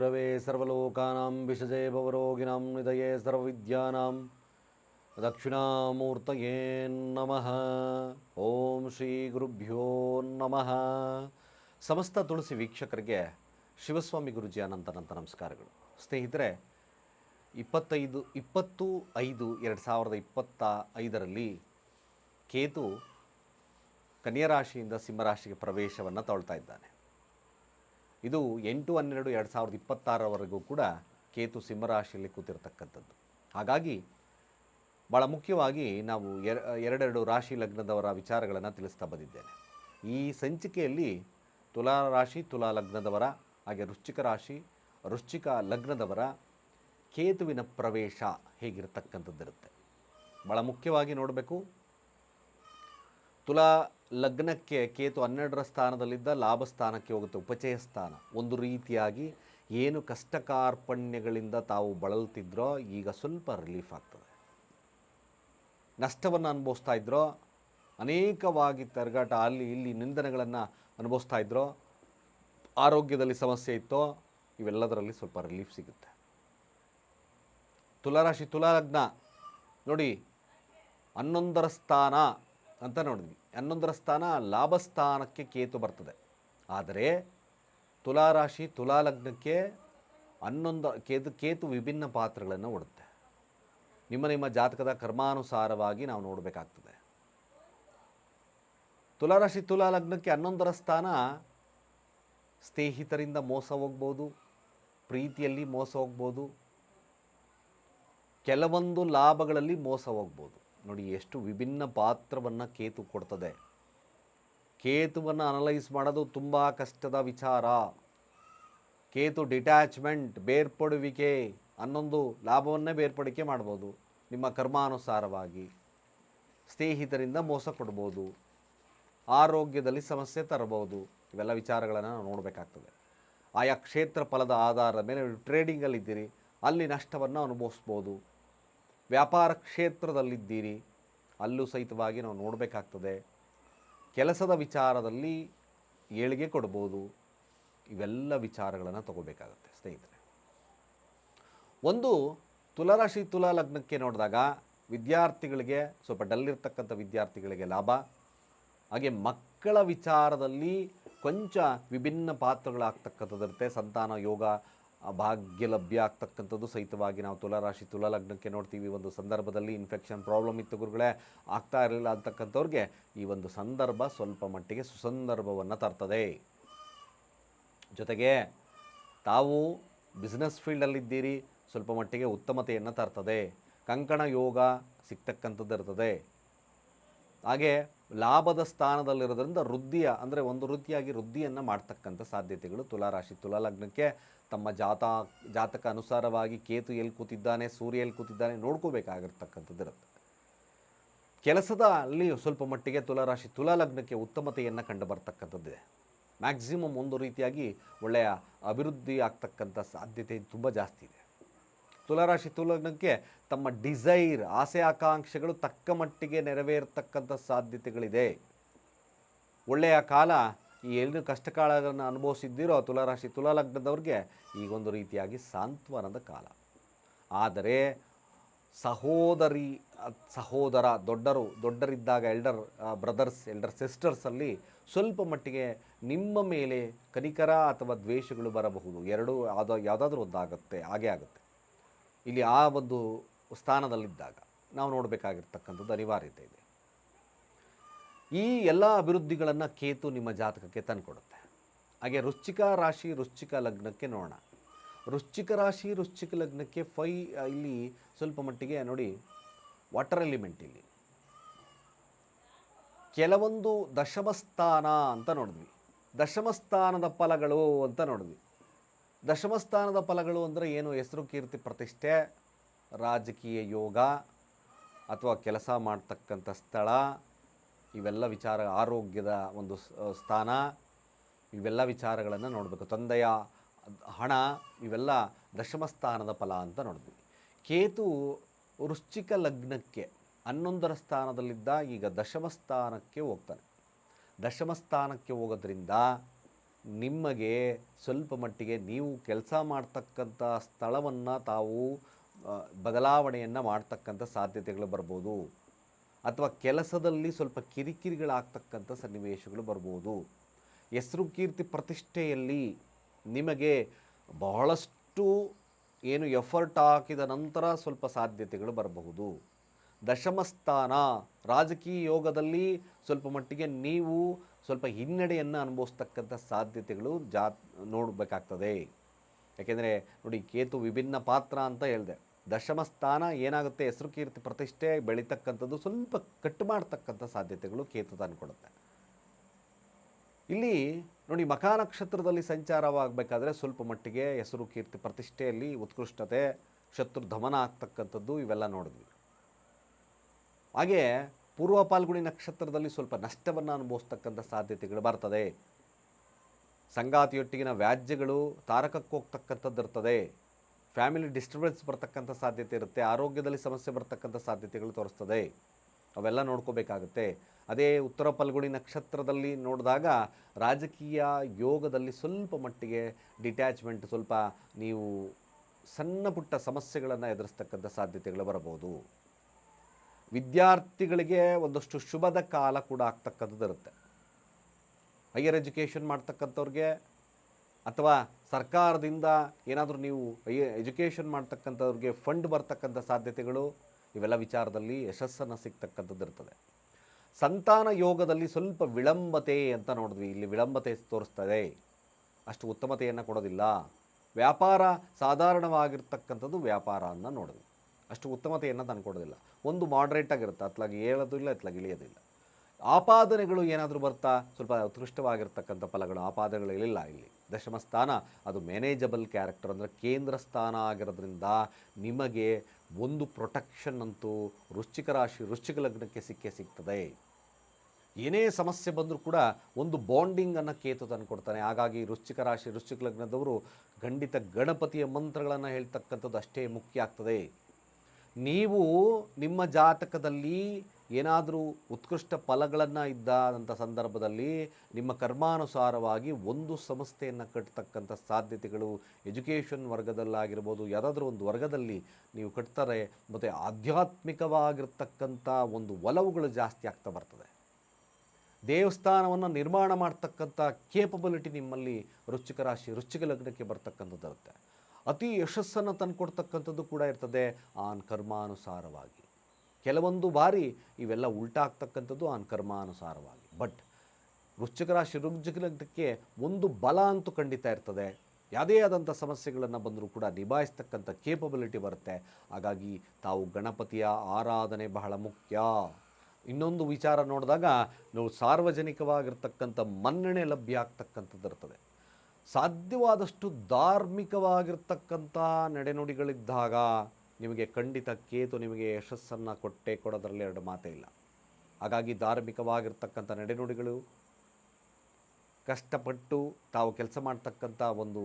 ಗುರವೇ ಸರ್ವಲೋಕಾನಾಂ ವಿಷಜೇ ಭವರೋಗಿಣಾಂ ನಿಧಯೇ ಸರ್ವವಿದ್ಯಾನಾಂ ದಕ್ಷಿಣಾಮೂರ್ತಯೇನ್ನಮಃ ಓಂ ಶ್ರೀ ಗುರುಭ್ಯೋ ನಮಃ ಸಮಸ್ತ ತುಳಸಿ ವೀಕ್ಷಕರಿಗೆ ಶಿವಸ್ವಾಮಿ ಗುರುಜಿ ಅನಂತನಂತ ನಮಸ್ಕಾರಗಳು. ಸ್ನೇಹಿತರೆ, ಇಪ್ಪತ್ತೈದು, ಇಪ್ಪತ್ತು ಐದು, ಎರಡು ಸಾವಿರದ ಇಪ್ಪತ್ತ ಐದರಲ್ಲಿ ಕೇತು ಕನ್ಯಾ ರಾಶಿಯಿಂದ ಸಿಂಹರಾಶಿಗೆ ಪ್ರವೇಶವನ್ನು ತೊಳ್ತಾ ಇದ್ದಾನೆ. ಇದು ಎಂಟು ಹನ್ನೆರಡು ಎರಡು ಸಾವಿರದ ಇಪ್ಪತ್ತಾರವರೆಗೂ ಕೂಡ ಕೇತು ಸಿಂಹರಾಶಿಯಲ್ಲಿ ಕೂತಿರ್ತಕ್ಕಂಥದ್ದು. ಹಾಗಾಗಿ ಭಾಳ ಮುಖ್ಯವಾಗಿ ನಾವು ಎರ, ಎರಡೆರಡು ರಾಶಿ ಲಗ್ನದವರ ವಿಚಾರಗಳನ್ನು ತಿಳಿಸ್ತಾ ಬಂದಿದ್ದೇನೆ. ಈ ಸಂಚಿಕೆಯಲ್ಲಿ ತುಲಾ ರಾಶಿ, ತುಲಾ ಲಗ್ನದವರ, ಹಾಗೆ ವೃಶ್ಚಿಕ ರಾಶಿ, ವೃಶ್ಚಿಕ ಲಗ್ನದವರ ಕೇತುವಿನ ಪ್ರವೇಶ ಹೇಗಿರತಕ್ಕಂಥದ್ದಿರುತ್ತೆ. ಭಾಳ ಮುಖ್ಯವಾಗಿ ನೋಡಬೇಕು. ತುಲಾ ಲಗ್ನಕ್ಕೆ ಕೇತು ಹನ್ನೆರಡರ ಸ್ಥಾನದಲ್ಲಿದ್ದ ಲಾಭ ಸ್ಥಾನಕ್ಕೆ ಹೋಗುತ್ತೆ, ಉಪಚಯ ಸ್ಥಾನ. ಒಂದು ರೀತಿಯಾಗಿ ಏನು ಕಷ್ಟ ಕಾರ್ಪಣ್ಯಗಳಿಂದ ತಾವು ಬಳಲ್ತಿದ್ರೋ, ಈಗ ಸ್ವಲ್ಪ ರಿಲೀಫ್ ಆಗ್ತದೆ. ನಷ್ಟವನ್ನು ಅನುಭವಿಸ್ತಾ ಇದ್ರೋ, ಅನೇಕವಾಗಿ ತರಗಾಟ, ಅಲ್ಲಿ ಇಲ್ಲಿ ನಿಂದನೆಗಳನ್ನು ಅನುಭವಿಸ್ತಾ ಇದ್ರೋ, ಆರೋಗ್ಯದಲ್ಲಿ ಸಮಸ್ಯೆ ಇತ್ತೋ, ಇವೆಲ್ಲದರಲ್ಲಿ ಸ್ವಲ್ಪ ರಿಲೀಫ್ ಸಿಗುತ್ತೆ. ತುಲಾರಾಶಿ, ತುಲಾಲಗ್ನ. ನೋಡಿ, ಹನ್ನೊಂದರ ಸ್ಥಾನ ಅಂತ ನೋಡಿದ್ವಿ. ಹನ್ನೊಂದರ ಸ್ಥಾನ ಲಾಭ ಸ್ಥಾನಕ್ಕೆ ಕೇತು ಬರ್ತದೆ. ಆದರೆ ತುಲಾರಾಶಿ ತುಲಾ ಲಗ್ನಕ್ಕೆ ಹನ್ನೊಂದು ಕೇತು ಕೇತು ವಿಭಿನ್ನ ಪಾತ್ರಗಳನ್ನು ಒಡುತ್ತೆ ನಿಮ್ಮ ನಿಮ್ಮ ಜಾತಕದ ಕರ್ಮಾನುಸಾರವಾಗಿ ನಾವು ನೋಡಬೇಕಾಗ್ತದೆ. ತುಲಾರಾಶಿ ತುಲಾ ಲಗ್ನಕ್ಕೆ ಹನ್ನೊಂದರ ಸ್ಥಾನ ಸ್ನೇಹಿತರಿಂದ ಮೋಸ ಹೋಗ್ಬೋದು, ಪ್ರೀತಿಯಲ್ಲಿ ಮೋಸ ಹೋಗ್ಬೋದು, ಕೆಲವೊಂದು ಲಾಭಗಳಲ್ಲಿ ಮೋಸ ಹೋಗ್ಬೋದು. ನೋಡಿ ಎಷ್ಟು ವಿಭಿನ್ನ ಪಾತ್ರವನ್ನು ಕೇತು ಕೊಡ್ತದೆ. ಕೇತುವನ್ನು ಅನಲೈಸ್ ಮಾಡೋದು ತುಂಬ ಕಷ್ಟದ ವಿಚಾರ. ಕೇತು ಡಿಟ್ಯಾಚ್ಮೆಂಟ್, ಬೇರ್ಪಡುವಿಕೆ ಅನ್ನೊಂದು ಲಾಭವನ್ನೇ ಬೇರ್ಪಡಿಕೆ ಮಾಡ್ಬೋದು. ನಿಮ್ಮ ಕರ್ಮಾನುಸಾರವಾಗಿ ಸ್ನೇಹಿತರಿಂದ ಮೋಸ ಕೊಡ್ಬೋದು. ಆರೋಗ್ಯದಲ್ಲಿ ಸಮಸ್ಯೆ ತರಬಹುದು. ಇವೆಲ್ಲ ವಿಚಾರಗಳನ್ನು ನಾವು ನೋಡಬೇಕಾಗ್ತದೆ. ಆಯಾ ಕ್ಷೇತ್ರ ಫಲದ ಆಧಾರದ ಮೇಲೆ ಟ್ರೇಡಿಂಗಲ್ಲಿದ್ದೀರಿ. ಅಲ್ಲಿ ನಷ್ಟವನ್ನು ಅನುಭವಿಸ್ಬೋದು. ವ್ಯಾಪಾರ ಕ್ಷೇತ್ರದಲ್ಲಿದ್ದೀರಿ, ಅಲ್ಲೂ ಸಹಿತವಾಗಿ ನಾವು ನೋಡಬೇಕಾಗ್ತದೆ. ಕೆಲಸದ ವಿಚಾರದಲ್ಲಿ ಏಳಿಗೆ ಕೊಡ್ಬೋದು. ಇವೆಲ್ಲ ವಿಚಾರಗಳನ್ನು ತಗೋಬೇಕಾಗತ್ತೆ ಸ್ನೇಹಿತರೆ. ಒಂದು ತುಲರಾಶಿ ತುಲಾ ಲಗ್ನಕ್ಕೆ ನೋಡಿದಾಗ ವಿದ್ಯಾರ್ಥಿಗಳಿಗೆ, ಸ್ವಲ್ಪ ಡಲ್ ಇರ್ತಕ್ಕಂಥ ವಿದ್ಯಾರ್ಥಿಗಳಿಗೆ ಲಾಭ. ಹಾಗೆ ಮಕ್ಕಳ ವಿಚಾರದಲ್ಲಿ ಕೊಂಚ ವಿಭಿನ್ನ ಪಾತ್ರಗಳಾಗ್ತಕ್ಕಂಥದ್ದಿರುತ್ತೆ. ಸಂತಾನ, ಯೋಗ ಭಾಗ್ಯ ಲಭ್ಯ ಆಗ್ತಕ್ಕಂಥದ್ದು ಸಹಿತವಾಗಿ ನಾವು ತುಲಾರಾಶಿ ತುಲಾ ಲಗ್ನಕ್ಕೆ ನೋಡ್ತೀವಿ ಒಂದು ಸಂದರ್ಭದಲ್ಲಿ ಇನ್ಫೆಕ್ಷನ್ ಪ್ರಾಬ್ಲಮ್ ಇತ್ತು ಗುರುಗಳೇ. ಆಗ್ತಾ ಇರಲಿಲ್ಲ ಅಂತಕ್ಕಂಥವ್ರಿಗೆ ಈ ಒಂದು ಸಂದರ್ಭ ಸ್ವಲ್ಪ ಮಟ್ಟಿಗೆ ಸುಸಂದರ್ಭವನ್ನು ತರ್ತದೆ. ಜೊತೆಗೆ ತಾವು ಬಿಸ್ನೆಸ್ ಫೀಲ್ಡಲ್ಲಿದ್ದೀರಿ ಸ್ವಲ್ಪ ಮಟ್ಟಿಗೆ ಉತ್ತಮತೆಯನ್ನು ತರ್ತದೆ. ಕಂಕಣ ಯೋಗ ಸಿಗ್ತಕ್ಕಂಥದ್ದು ಇರ್ತದೆ. ಹಾಗೆ ಲಾಭದ ಸ್ಥಾನದಲ್ಲಿರೋದ್ರಿಂದ ವೃದ್ಧಿಯ, ಅಂದರೆ ಒಂದು ವೃತ್ತಿಯಾಗಿ ವೃದ್ಧಿಯನ್ನು ಮಾಡ್ತಕ್ಕಂಥ ಸಾಧ್ಯತೆಗಳು ತುಲಾರಾಶಿ ತುಲಾ ಲಗ್ನಕ್ಕೆ ತಮ್ಮ ಜಾತ, ಜಾತಕ ಅನುಸಾರವಾಗಿ ಕೇತು ಎಲ್ಲಿ ಕೂತಿದ್ದಾನೆ, ಸೂರ್ಯ ಎಲ್ಲಿ ಕೂತಿದ್ದಾನೆ ನೋಡ್ಕೋಬೇಕಾಗಿರ್ತಕ್ಕಂಥದ್ದು ಇರುತ್ತೆ. ಕೆಲಸದ ಅಲ್ಲಿ ಸ್ವಲ್ಪ ಮಟ್ಟಿಗೆ ತುಲಾರಾಶಿ, ತುಲಾ ಲಗ್ನಕ್ಕೆ ಉತ್ತಮತೆಯನ್ನು ಕಂಡು ಬರ್ತಕ್ಕಂಥದ್ದಿದೆ ಮ್ಯಾಕ್ಸಿಮಮ್ ಒಂದು ರೀತಿಯಾಗಿ ಒಳ್ಳೆಯ ಅಭಿವೃದ್ಧಿ ಆಗ್ತಕ್ಕಂಥ ಸಾಧ್ಯತೆ ತುಂಬ ಜಾಸ್ತಿ ಇದೆ. ತುಲಾರಾಶಿ ತುಲಗ್ನಕ್ಕೆ ತಮ್ಮ ಡಿಸೈರ್ ಆಸೆ, ಆಕಾಂಕ್ಷೆಗಳು ತಕ್ಕ ಮಟ್ಟಿಗೆ ನೆರವೇರ್ತಕ್ಕಂಥ ಸಾಧ್ಯತೆಗಳಿದೆ. ಒಳ್ಳೆಯ ಕಾಲ ಈ ಏನು ಕಷ್ಟಕಾಲಗಳನ್ನು ಅನುಭವಿಸಿದ್ದೀರೋ ತುಲಾರಾಶಿ ತುಲಾ ಲಗ್ನದವ್ರಿಗೆ ಈಗೊಂದು ರೀತಿಯಾಗಿ ಸಾಂತ್ವನದ ಕಾಲ. ಆದರೆ ಸಹೋದರಿ, ಸಹೋದರ, ದೊಡ್ಡರು, ದೊಡ್ಡರಿದ್ದಾಗ ಎಲ್ಡರ್ ಬ್ರದರ್ಸ್ ಎಲ್ಡರ್ ಸಿಸ್ಟರ್ಸಲ್ಲಿ ಸ್ವಲ್ಪ ಮಟ್ಟಿಗೆ ನಿಮ್ಮ ಮೇಲೆ ಕನಿಕರ ಅಥವಾ ದ್ವೇಷಗಳು ಬರಬಹುದು. ಎರಡು ಯಾವುದೋ, ಯಾವುದಾದ್ರೂ ಒಂದಾಗುತ್ತೆ ಹಾಗೇ ಆಗುತ್ತೆ. ಇಲ್ಲಿ ಆ ಒಂದು ಸ್ಥಾನದಲ್ಲಿದ್ದಾಗ ನಾವು ನೋಡಬೇಕಾಗಿರ್ತಕ್ಕಂಥದ್ದು ಅನಿವಾರ್ಯತೆ ಇದೆ. ಈ ಎಲ್ಲ ಅಭಿವೃದ್ಧಿಗಳನ್ನು ಕೇತು ನಿಮ್ಮ ಜಾತಕಕ್ಕೆ ತಂದುಕೊಡುತ್ತೆ. ಹಾಗೆ ರುಚಿಕ ರಾಶಿ ರುಚಿಕ ಲಗ್ನಕ್ಕೆ ನೋಡೋಣ. ರುಚಿಕ ರಾಶಿ ರುಚಿಕ ಲಗ್ನಕ್ಕೆ ಫೈ ಇಲ್ಲಿ ಸ್ವಲ್ಪ ಮಟ್ಟಿಗೆ ನೋಡಿ ವಾಟರ್ ಎಲಿಮೆಂಟ್ ಇಲ್ಲಿ. ಕೆಲವೊಂದು ದಶಮಸ್ಥಾನ ಅಂತ ನೋಡಿದ್ವಿ. ದಶಮಸ್ಥಾನದ ಫಲಗಳು ಅಂತ ನೋಡಿದ್ವಿ. ದಶಮಸ್ಥಾನದ ಫಲಗಳು ಅಂದರೆ ಏನು? ಹೆಸರು, ಕೀರ್ತಿ, ಪ್ರತಿಷ್ಠೆ, ರಾಜಕೀಯ ಯೋಗ ಅಥವಾ ಕೆಲಸ ಮಾಡ್ತಕ್ಕಂಥ ಸ್ಥಳ ಇವೆಲ್ಲ ವಿಚಾರ, ಆರೋಗ್ಯದ ಒಂದು ಸ್ಥಾನ, ಇವೆಲ್ಲ ವಿಚಾರಗಳನ್ನು ನೋಡಬೇಕು. ತಂದೆಯ ಹಣ, ಇವೆಲ್ಲ ದಶಮ ಸ್ಥಾನದ ಫಲ ಅಂತ ನೋಡಿದ್ವಿ. ಕೇತು ವೃಶ್ಚಿಕ ಲಗ್ನಕ್ಕೆ, ಹನ್ನೊಂದರ ಸ್ಥಾನದಲ್ಲಿದ್ದ ಈಗ ದಶಮ ಸ್ಥಾನಕ್ಕೆ ಹೋಗ್ತಾನೆ. ದಶಮ ಸ್ಥಾನಕ್ಕೆ ಹೋಗೋದ್ರಿಂದ ನಿಮಗೆ ಸ್ವಲ್ಪ ಮಟ್ಟಿಗೆ ನೀವು ಕೆಲಸ ಮಾಡ್ತಕ್ಕಂಥ ಸ್ಥಳವನ್ನು ತಾವು ಬದಲಾವಣೆಯನ್ನು ಮಾಡ್ತಕ್ಕಂಥ ಸಾಧ್ಯತೆಗಳು ಬರ್ಬೋದು. ಅಥವಾ ಕೆಲಸದಲ್ಲಿ ಸ್ವಲ್ಪ ಕಿರಿಕಿರಿಗಳಾಗ್ತಕ್ಕಂಥ ಸನ್ನಿವೇಶಗಳು ಬರ್ಬೋದು. ಹೆಸರು ಕೀರ್ತಿ ಪ್ರತಿಷ್ಠೆಯಲ್ಲಿ ನಿಮಗೆ ಬಹಳಷ್ಟು ಏನು ಎಫರ್ಟ್ ಹಾಕಿದ ನಂತರ ಸ್ವಲ್ಪ ಸಾಧ್ಯತೆಗಳು ಬರಬಹುದು. ದಶಮಸ್ಥಾನ ರಾಜಕೀಯ ಯೋಗದಲ್ಲಿ ಸ್ವಲ್ಪ ಮಟ್ಟಿಗೆ ನೀವು ಸ್ವಲ್ಪ ಹಿನ್ನಡೆಯನ್ನು ಅನುಭವಿಸ್ತಕ್ಕಂಥ ಸಾಧ್ಯತೆಗಳು ಜಾ ನೋಡಬೇಕಾಗ್ತದೆ. ಯಾಕೆಂದರೆ ನೋಡಿ, ಕೇತು ವಿಭಿನ್ನ ಪಾತ್ರ ಅಂತ ಹೇಳಿದೆ. ದಶಮ ಸ್ಥಾನ ಏನಾಗುತ್ತೆ? ಹೆಸರು ಕೀರ್ತಿ ಪ್ರತಿಷ್ಠೆ ಬೆಳೀತಕ್ಕಂಥದ್ದು ಸ್ವಲ್ಪ ಕಟ್ಟು ಮಾಡ್ತಕ್ಕಂಥ ಸಾಧ್ಯತೆಗಳು ಕೇತು ತಂದುಕೊಡುತ್ತೆ ಇಲ್ಲಿ ನೋಡಿ ಮಕಾ ನಕ್ಷತ್ರದಲ್ಲಿ ಸಂಚಾರವಾಗಬೇಕಾದ್ರೆ ಸ್ವಲ್ಪ ಮಟ್ಟಿಗೆ ಹೆಸರು ಕೀರ್ತಿ ಪ್ರತಿಷ್ಠೆಯಲ್ಲಿ ಉತ್ಕೃಷ್ಟತೆ, ಶತ್ರು ದಮನ ಆಗ್ತಕ್ಕಂಥದ್ದು ಇವೆಲ್ಲ ನೋಡಿದ್ವಿ. ಹಾಗೆ ಪೂರ್ವ ಪಾಲ್ಗುಣಿ ನಕ್ಷತ್ರದಲ್ಲಿ ಸ್ವಲ್ಪ ನಷ್ಟವನ್ನು ಅನುಭವಿಸ್ತಕ್ಕಂಥ ಸಾಧ್ಯತೆಗಳು ಬರ್ತದೆ. ಸಂಗಾತಿಯೊಟ್ಟಿಗಿನ ವ್ಯಾಜ್ಯಗಳು ತಾರಕಕ್ಕೆ ಹೋಗ್ತಕ್ಕಂಥದ್ದು ಇರ್ತದೆ ಫ್ಯಾಮಿಲಿ ಡಿಸ್ಟರ್ಬೆನ್ಸ್ ಬರ್ತಕ್ಕಂಥ ಸಾಧ್ಯತೆ ಇರುತ್ತೆ, ಆರೋಗ್ಯದಲ್ಲಿ ಸಮಸ್ಯೆ ಬರ್ತಕ್ಕಂಥ ಸಾಧ್ಯತೆಗಳು ತೋರಿಸ್ತದೆ. ಅವೆಲ್ಲ ನೋಡ್ಕೋಬೇಕಾಗುತ್ತೆ. ಅದೇ ಉತ್ತರ ಪಲ್ಗುಣಿ ನಕ್ಷತ್ರದಲ್ಲಿ ನೋಡಿದಾಗ ರಾಜಕೀಯ ಯೋಗದಲ್ಲಿ ಸ್ವಲ್ಪ ಮಟ್ಟಿಗೆ ಡಿಟ್ಯಾಚ್ಮೆಂಟ್, ಸ್ವಲ್ಪ ನೀವು ಸಣ್ಣ ಪುಟ್ಟ ಸಮಸ್ಯೆಗಳನ್ನು ಎದುರಿಸ್ತಕ್ಕಂಥ ಸಾಧ್ಯತೆಗಳು ಬರಬಹುದು. ವಿದ್ಯಾರ್ಥಿಗಳಿಗೆ ಒಂದಷ್ಟು ಶುಭದ ಕಾಲ ಕೂಡ ಆಗ್ತಕ್ಕಂಥದ್ದು ಇರುತ್ತೆ. ಹೈಯರ್ ಎಜುಕೇಷನ್ ಮಾಡ್ತಕ್ಕಂಥವ್ರಿಗೆ ಅಥವಾ ಸರ್ಕಾರದಿಂದ ಏನಾದರೂ ನೀವು ಎಜುಕೇಷನ್ ಮಾಡ್ತಕ್ಕಂಥವ್ರಿಗೆ ಫಂಡ್ ಬರ್ತಕ್ಕಂಥ ಸಾಧ್ಯತೆಗಳು, ಇವೆಲ್ಲ ವಿಚಾರದಲ್ಲಿ ಯಶಸ್ಸನ್ನು ಸಿಗ್ತಕ್ಕಂಥದ್ದು ಇರ್ತದೆ. ಸಂತಾನ ಯೋಗದಲ್ಲಿ ಸ್ವಲ್ಪ ವಿಳಂಬತೆ ಅಂತ ನೋಡಿದ್ವಿ. ಇಲ್ಲಿ ವಿಳಂಬತೆ ತೋರಿಸ್ತದೆ. ಅಷ್ಟು ಉತ್ತಮತೆಯನ್ನು ಕೊಡೋದಿಲ್ಲ. ವ್ಯಾಪಾರ ಸಾಧಾರಣವಾಗಿರ್ತಕ್ಕಂಥದ್ದು ವ್ಯಾಪಾರ ಅನ್ನ ನೋಡಿದ್ವಿ. ಅಷ್ಟು ಉತ್ತಮತೆಯನ್ನು ತಂದುಕೊಡೋದಿಲ್ಲ ಒಂದು ಮಾಡ್ರೇಟ್ ಆಗಿರುತ್ತೆ. ಅತ್ಲಾಗಿ ಏಳೋದಿಲ್ಲ ಅತ್ಲಾಗಿ ಇಳಿಯೋದಿಲ್ಲ ಆಪಾದನೆಗಳು ಏನಾದರೂ ಬರ್ತಾ ಸ್ವಲ್ಪ ಉತ್ಕೃಷ್ಟವಾಗಿರ್ತಕ್ಕಂಥ ಫಲಗಳು, ಆಪಾದನೆಗಳು ಇಲ್ಲ ಇಲ್ಲಿ. ದಶಮ ಸ್ಥಾನ. ಅದು ಮ್ಯಾನೇಜಬಲ್ ಕ್ಯಾರೆಕ್ಟರ್ ಅಂದರೆ ಕೇಂದ್ರ ಸ್ಥಾನ ಆಗಿರೋದ್ರಿಂದ ನಿಮಗೆ ಒಂದು ಪ್ರೊಟೆಕ್ಷನ್ ಅಂತೂ ವೃಶ್ಚಿಕ ರಾಶಿ, ವೃಶ್ಚಿಕ ಲಗ್ನಕ್ಕೆ ಸಿಕ್ಕೇ ಸಿಗ್ತದೆ. ಏನೇ ಸಮಸ್ಯೆ ಬಂದರೂ ಕೂಡ ಒಂದು ಬಾಂಡಿಂಗನ್ನು ಕೇತು ತಂದುಕೊಡ್ತಾನೆ ಹಾಗಾಗಿ ವೃಶ್ಚಿಕ ರಾಶಿ, ವೃಶ್ಚಿಕ ಲಗ್ನದವರು ಖಂಡಿತ ಗಣಪತಿಯ ಮಂತ್ರಗಳನ್ನು ಹೇಳ್ತಕ್ಕಂಥದ್ದು ಅಷ್ಟೇ ಮುಖ್ಯ ಆಗ್ತದೆ. ನೀವು ನಿಮ್ಮ ಜಾತಕದಲ್ಲಿ ಏನಾದರೂ ಉತ್ಕೃಷ್ಟ ಫಲಗಳನ್ನು ಇದ್ದಾದಂಥ ಸಂದರ್ಭದಲ್ಲಿ ನಿಮ್ಮ ಕರ್ಮಾನುಸಾರವಾಗಿ ಒಂದು ಸಂಸ್ಥೆಯನ್ನು ಕಟ್ಟತಕ್ಕಂಥ ಸಾಧ್ಯತೆಗಳು ಎಜುಕೇಷನ್ ವರ್ಗದಲ್ಲಾಗಿರ್ಬೋದು, ಯಾವುದಾದ್ರೂ ಒಂದು ವರ್ಗದಲ್ಲಿ ನೀವು ಕಟ್ತಾರೆ, ಮತ್ತು ಆಧ್ಯಾತ್ಮಿಕವಾಗಿರ್ತಕ್ಕಂಥ ಒಂದು ಒಲವುಗಳು ಜಾಸ್ತಿ ಆಗ್ತಾ ಬರ್ತದೆ. ದೇವಸ್ಥಾನವನ್ನು ನಿರ್ಮಾಣ ಮಾಡ್ತಕ್ಕಂಥ ಕೇಪಬಿಲಿಟಿ ನಿಮ್ಮಲ್ಲಿ ರುಚಿಕ ರಾಶಿ ರುಚಿಕ ಲಗ್ನಕ್ಕೆ ಬರ್ತಕ್ಕಂಥದ್ದು ಇರುತ್ತೆ. ಅತಿ ಯಶಸ್ಸನ್ನು ತಂದುಕೊಡ್ತಕ್ಕಂಥದ್ದು ಕೂಡ ಇರ್ತದೆ. ಆನ್ ಕರ್ಮಾನುಸಾರವಾಗಿ. ಕೆಲವೊಂದು ಬಾರಿ ಇವೆಲ್ಲ ಉಲ್ಟಾ ಆಗ್ತಕ್ಕಂಥದ್ದು ಆನ್ ಕರ್ಮಾನುಸಾರವಾಗಿ. ಬಟ್ ವೃಶ್ಚಿಕ ರಾಶಿ ವೃಶ್ಚಿಕ ಒಂದು ಬಲ ಅಂತೂ ಖಂಡಿತ ಇರ್ತದೆ. ಯಾವುದೇ ಆದಂಥ ಸಮಸ್ಯೆಗಳನ್ನು ಬಂದರೂ ಕೂಡ ನಿಭಾಯಿಸ್ತಕ್ಕಂಥ ಕೇಪಬಿಲಿಟಿ ಬರುತ್ತೆ. ಹಾಗಾಗಿ ತಾವು ಗಣಪತಿಯ ಆರಾಧನೆ ಬಹಳ ಮುಖ್ಯ. ಇನ್ನೊಂದು ವಿಚಾರ ನೋಡಿದಾಗ ನಾವು ಸಾರ್ವಜನಿಕವಾಗಿರ್ತಕ್ಕಂಥ ಮನ್ನಣೆ ಲಭ್ಯ ಆಗ್ತಕ್ಕಂಥದ್ದು ಇರ್ತದೆ. ಸಾಧ್ಯವಾದಷ್ಟು ಧಾರ್ಮಿಕವಾಗಿರ್ತಕ್ಕಂಥ ನಡೆನುಡಿಗಳಿದ್ದಾಗ ನಿಮಗೆ ಖಂಡಿತ ಕೇತು ನಿಮಗೆ ಯಶಸ್ಸನ್ನು ಕೊಟ್ಟೆ ಕೊಡೋದರಲ್ಲಿ ಎರಡು ಮಾತೇ ಇಲ್ಲ. ಹಾಗಾಗಿ ಧಾರ್ಮಿಕವಾಗಿರ್ತಕ್ಕಂಥ ನಡೆನುಡಿಗಳು, ಕಷ್ಟಪಟ್ಟು ತಾವು ಕೆಲಸ ಮಾಡ್ತಕ್ಕಂಥ ಒಂದು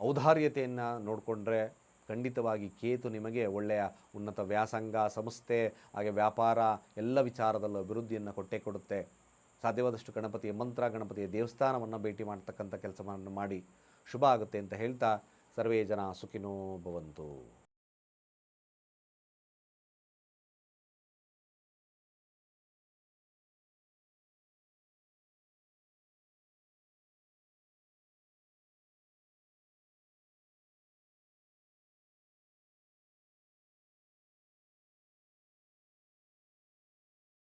ಔದಾರ್ಯತೆಯನ್ನು ನೋಡಿಕೊಂಡ್ರೆ ಖಂಡಿತವಾಗಿ ಕೇತು ನಿಮಗೆ ಒಳ್ಳೆಯ ಉನ್ನತ ವ್ಯಾಸಂಗ, ಸಂಸ್ಥೆ, ಹಾಗೆ ವ್ಯಾಪಾರ, ಎಲ್ಲ ವಿಚಾರದಲ್ಲೂ ಅಭಿವೃದ್ಧಿಯನ್ನು ಕೊಟ್ಟೇ ಕೊಡುತ್ತೆ. ಸಾಧ್ಯವಾದಷ್ಟು ಗಣಪತಿಯ ಮಂತ್ರ, ಗಣಪತಿಯ ದೇವಸ್ಥಾನವನ್ನು ಭೇಟಿ ಮಾಡ್ತಕ್ಕಂಥ ಕೆಲಸವನ್ನು ಮಾಡಿ ಶುಭ ಆಗುತ್ತೆ ಅಂತ ಹೇಳ್ತಾ ಸರ್ವೇ ಜನ ಸುಖಿನೋ ಭವಂತು.